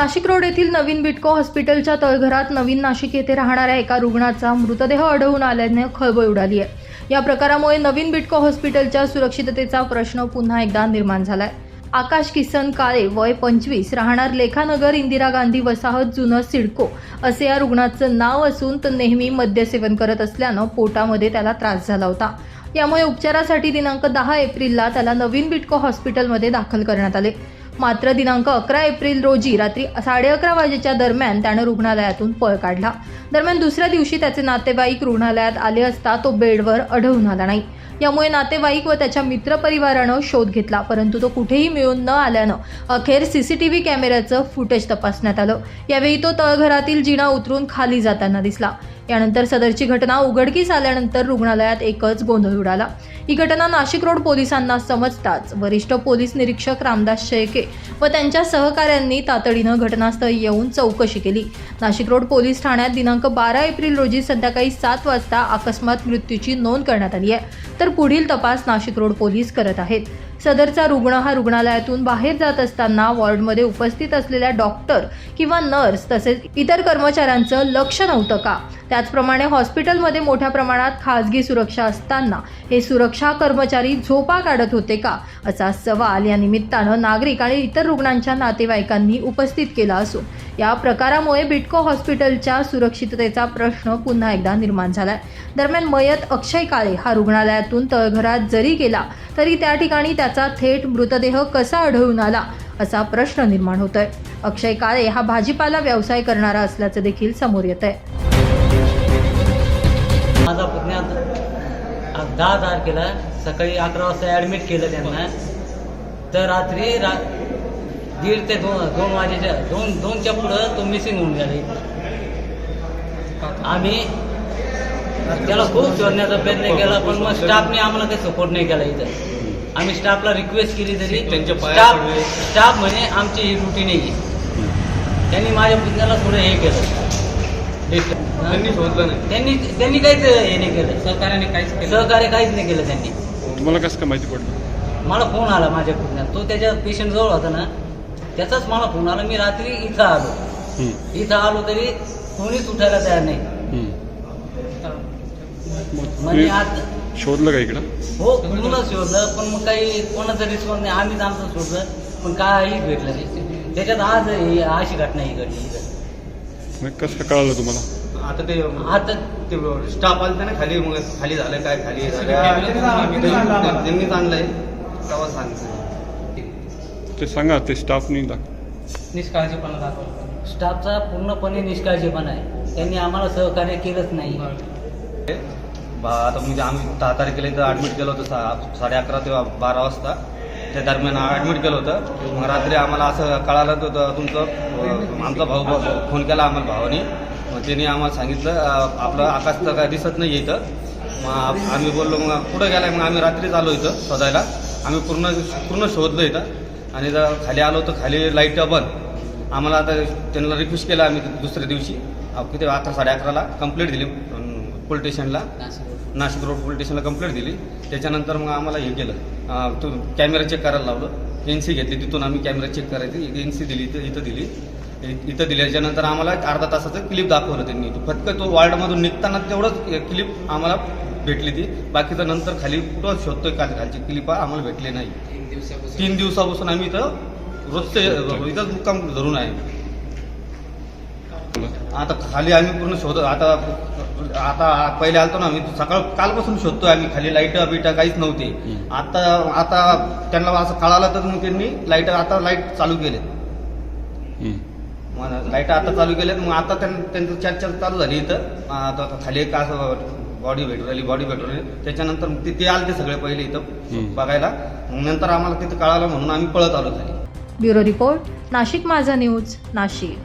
Nashik road येथील नवीन बिटको हॉस्पिटलच्या तळघरात नवीन नाशिक येथे राहणाऱ्या एका रुग्णाचा मृतदेह आढळून आल्याने खळबळ उडाली आहे. या प्रकारामुळे नवीन बिटको हॉस्पिटलच्या सुरक्षिततेचा प्रश्न पुन्हा एकदा निर्माण झालाय. आकाश किसन काळे वय पंचवीस राहणार लेखानगर इंदिरा गांधी वसाहत जुनं सिडको असे या रुग्णाचं नाव असून तो नेहमी मद्यसेवन करत असल्यानं पोटामध्ये त्याला त्रास झाला होता. यामुळे उपचारासाठी दिनांक दहा एप्रिलला त्याला नवीन बिटको हॉस्पिटलमध्ये दाखल करण्यात आले. मात्र दिनांक अकरा एप्रिल रोजी रात्री साडे अकरा वाजेच्या दरम्यान त्यानं रुग्णालयातून पळ काढला. दरम्यान दुसऱ्या दिवशी त्याचे नातेवाईक रुग्णालयात आले असता तो बेडवर आढळून आला नाही. यामुळे नातेवाईक व त्याच्या मित्रपरिवारानं शोध घेतला परंतु तो कुठेही मिळून न आल्यानं अखेर सीसीटीव्ही कॅमेऱ्याचं फुटेज तपासण्यात आलं. यावेळी तो तळघरातील जिना उतरून खाली जाताना दिसला. यानंतर सदरची घटना उघडकीस आल्यानंतर रुग्णालयात एकच गोंधळ उडाला. ही घटना नाशिक रोड पोलिसांना समजताच वरिष्ठ पोलीस निरीक्षक रामदास शेळके व त्यांच्या सहकाऱ्यांनी तातडीनं घटनास्थळी येऊन चौकशी केली. नाशिक रोड पोलीस ठाण्यात दिनांक बारा एप्रिल रोजी संध्याकाळी सात वाजता अकस्मात मृत्यूची नोंद करण्यात आली आहे. तर पुढील तपास नाशिक रोड पोलीस करत आहेत. सदरचा रुग्ण हा रुग्णालयातून बाहेर जात असताना वॉर्डमध्ये उपस्थित असलेल्या डॉक्टर किंवा नर्स तसेच इतर कर्मचाऱ्यांचं लक्ष नव्हतं का? त्याचप्रमाणे हॉस्पिटलमध्ये मोठ्या प्रमाणात खाजगी सुरक्षा असताना हे सुरक्षा कर्मचारी झोपा काढत होते का? असा सवाल या निमित्तानं नागरिक आणि इतर रुग्णांच्या नातेवाईकांनी उपस्थित केला असून या प्रकारामुळे बिटको हॉस्पिटलच्या सुरक्षिततेचा प्रश्न पुन्हा एकदा निर्माण झालाय. दरम्यान मयत अक्षय काळे हा रुग्णालयातून तळघरात जरी गेला तरी त्या ठिकाणी त्याचा थेट मृतदेह कसा आढळून आला असा प्रश्न निर्माण होतोय. अक्षय काळे हा भाजीपाला व्यवसाय करणारा असल्याचं देखील समोर येत आहे माझा पुण्यात दहा तारखेला सकाळी अकरा वाजता ॲडमिट केलं त्यांना. तर रात्री रा दीड ते दोन दोन वाजेच्या दोन दोनच्या पुढं तो मिसिंग होऊन गेले आम्ही त्याला खूप शोधण्याचा प्रयत्न केला पण मग स्टाफने आम्हाला काही सपोर्ट नाही केला इथं. आम्ही स्टाफला रिक्वेस्ट केली तरी स्टाफ. स्टाफ म्हणे आमची ही ड्युटी नाही त्यांनी माझ्या पुतण्याला थोडं हे केलं. त्यांनी शोधलं नाही. त्यांनी त्यांनी काहीच हे नाही केलं. सहकार्याने काहीच सहकार्य काहीच नाही केलं त्यांनी. तुम्हाला कसं काय माहिती पडलं? मला फोन आला माझ्या पुण्यात तो त्याच्या पेशंट जवळ होता ना. त्याचाच मला फोन आला मी रात्री इथं आलो. इथं आलो तरी कोणीच उठायला तयार नाही. म्हणजे आज शोधलं का इकडं? हो म्हणूनच शोधलं पण मग काही कोणाचा रिस्पॉन्स नाही. आम्हीच आमचं शोधलं पण काहीच भेटलं नाही. त्याच्यात आज ही अशी घटना ही घडली. कसं कळालं तुम्हाला? आता ते आता ते स्टाफ आलता ना खाली मग खाली झालं काय खाली झालं? त्यांनीच आणलंय. तेव्हा सांगितलं. ते सांगा ते स्टाफनी दाख निष्काळजीपणा दाखवला स्टाफचा पूर्णपणे निष्काळजीपणा आहे. त्यांनी आम्हाला सहकार्य केलंच नाही. बा आता म्हणजे आम्ही दहा तारखेला इथं ॲडमिट केलं होतं सा साडे अकरा ते बारा वाजता. त्या दरम्यान ॲडमिट केलं होतं. मग रात्री आम्हाला असं कळालं तर त- तुमचं अं, आमचा भाऊ भाऊ- फोन केला आम्हाला भावाने. मग त्यांनी आम्हाला सांगितलं अं, आपलं आकाश तर काय दिसत नाही इथं. मग आ- आम्ही बोललो मग कुठं गेलाय? मग आम्ही रात्रीच आलो इथं शोधायला. आम्ही पूर्ण पूर्ण शोधलं इथं. आणि जर खाली आलो तर खाली लाइट बंद. आम्हाला आता त्यांना रिक्वेस्ट केला आम्ही दुसऱ्या दिवशी. किती अकरा साडे अकराला कंप्लेंट दिली. पोलीस स्टेशनला नाशिक रोड पोलीस स्टेशनला कंप्लेंट दिली. त्याच्यानंतर मग आम्हाला हे केलं. तो कॅमेरा चेक करायला लावलं. एन सी घेतली. तिथून आम्ही कॅमेरा चेक करायची. एन सी दिली इथं इथं दिली. इथं दिल्याच्यानंतर आम्हाला अर्धा तासाचं क्लिप दाखवलं त्यांनी. फक्त तो वार्डमधून निघताना तेवढंच क्लिप आम्हाला भेटली ती. बाकीचं नंतर खाली कुठं शोधतोय का खालची क्लिप आम्हाला भेटली नाही. तीन दिवसापासून. आम्ही इथं रोजचे इथंच मुक्काम धरून आहे. आता खाली आम्ही पूर्ण शोध आता आता पहिले आलतो ना आम्ही सकाळ कालपासून शोधतोय आम्ही. खाली लाइट बिटा काहीच नव्हते. आता आता त्यांना असं कळालं तर मग त्यांनी लाइट आता लाइट चालू केले. लाइट आता चालू केल्यात मग आता त्यां- त्यांचं चर्चा चालू झाली इथं. आता खाली एक असं बॉडी भेटू राहिली बॉडी भेटू राहिली त्याच्यानंतर मग ते ते आलते सगळे पहिले इथं. बघायला. मग नंतर आम्हाला तिथं कळालं म्हणून आम्ही पळत आलो खाली ब्युरो रिपोर्ट नाशिक माझा न्यूज नाशिक.